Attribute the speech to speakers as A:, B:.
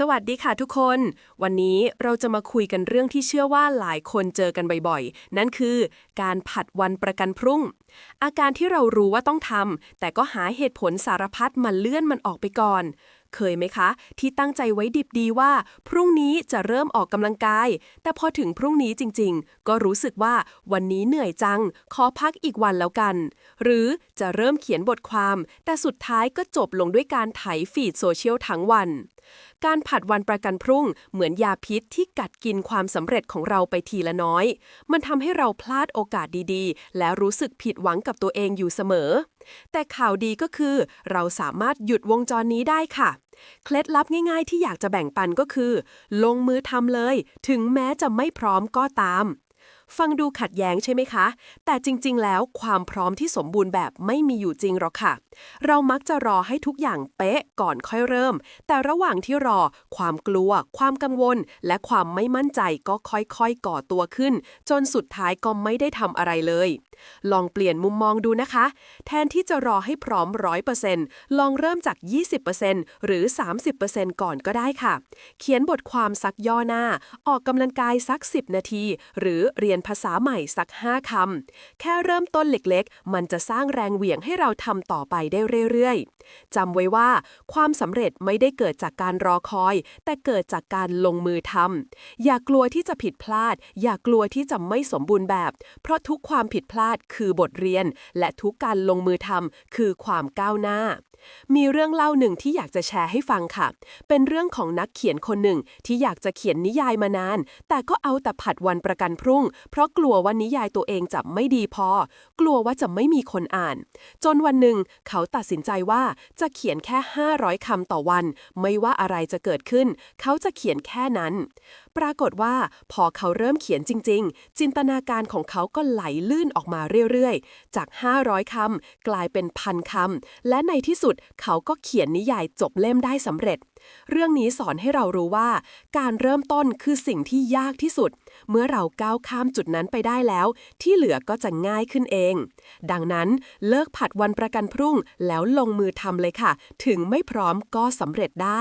A: สวัสดีค่ะทุกคน วันนี้เราจะมาคุยกันเรื่องที่เชื่อว่าหลายคนเจอกันบ่อยๆ นั่นคือ การผัดวันประกันพรุ่ง อาการที่เรารู้ว่าต้องทำแต่ก็หาเหตุผลสารพัดมาเลื่อนมันออกไปก่อน เคยไหมคะ ที่ตั้งใจไว้ดิบดีว่า พรุ่งนี้จะเริ่มออกกำลังกาย แต่พอถึงพรุ่งนี้จริงๆ ก็รู้สึกว่าวันนี้เหนื่อยจัง ขอพักอีกวันแล้วกัน หรือจะเริ่มเขียนบทความ แต่สุดท้ายก็จบลงด้วยการไถฟีดโซเชียลทั้งวัน การผัดวันประกันพรุ่งเหมือนยาพิษที่กัดกินความสำเร็จของเราไปทีละน้อย มันทำให้เราพลาดโอกาสดีๆ และรู้สึกผิดหวังกับตัวเองอยู่เสมอ แต่ข่าวดีก็คือ เราสามารถหยุดวงจรนี้ได้ค่ะ เคล็ดลับง่ายๆ ที่อยากจะแบ่งปันก็คือ ลงมือทำเลย ถึงแม้จะไม่พร้อมก็ตาม ฟังดูขัดแย้งใช่ไหมคะ แต่จริง ๆ แล้วความพร้อมที่สมบูรณ์แบบไม่มีอยู่จริงหรอกค่ะ เรามักจะรอให้ทุกอย่างเป๊ะก่อนค่อยเริ่ม แต่ระหว่างที่รอ ความกลัว ความกังวล และความไม่มั่นใจก็ค่อยๆก่อตัวขึ้น จนสุดท้ายก็ไม่ได้ทำอะไรเลย ลองเปลี่ยนมุมมองดูนะคะ แทนที่จะรอให้พร้อม 100%ลองเริ่มจาก 20%หรือ 30%ก่อนก็ได้ค่ะ เขียนบทความสักย่อหน้า ออกกำลังกายสัก 10 นาที หรือเรียนภาษาใหม่สัก 5 คำ แค่เริ่มต้นเล็กๆ มันจะสร้างแรงเหวี่ยงให้เราทำต่อไปได้เรื่อยๆ จำไว้ว่าความสำเร็จไม่ได้เกิดจากการรอคอย แต่เกิดจากการลงมือทำอย่ากลัวที่จะผิดพลาด อย่ากลัวที่จะไม่สมบูรณ์แบบ เพราะทุกความผิดพลาดคือบทเรียน และทุกการลงมือทำคือความก้าวหน้า มีเรื่องเล่าหนึ่งที่อยากจะแชร์ให้ฟังค่ะ เป็นเรื่องของนักเขียนคนหนึ่งที่อยากจะเขียนนิยายมานาน แต่ก็เอาแต่ผัดวันประกันพรุ่ง เพราะกลัวว่านิยายตัวเองจะไม่ดีพอ กลัวว่าจะไม่มีคนอ่าน จนวันหนึ่งเขาตัดสินใจว่าจะเขียนแค่ 500คำต่อวัน ไม่ว่าอะไรจะเกิดขึ้น เขาจะเขียนแค่นั้น ปรากฏว่า พอเขาเริ่มเขียนจริง ๆ จินตนาการของเขาก็ไหลลื่นออกมาเรื่อยๆ จาก 500คำกลายเป็นพันคำและในที่สุดสุด เขาก็เขียนนิยายจบเล่มได้สำเร็จ เรื่องนี้สอนให้เรารู้ว่า การเริ่มต้นคือสิ่งที่ยากที่สุด เมื่อเราก้าวข้ามจุดนั้นไปได้แล้ว ที่เหลือก็จะง่ายขึ้นเอง ดังนั้นเลิกผัดวันประกันพรุ่งแล้วลงมือทำเลยค่ะ ถึงไม่พร้อมก็สำเร็จได้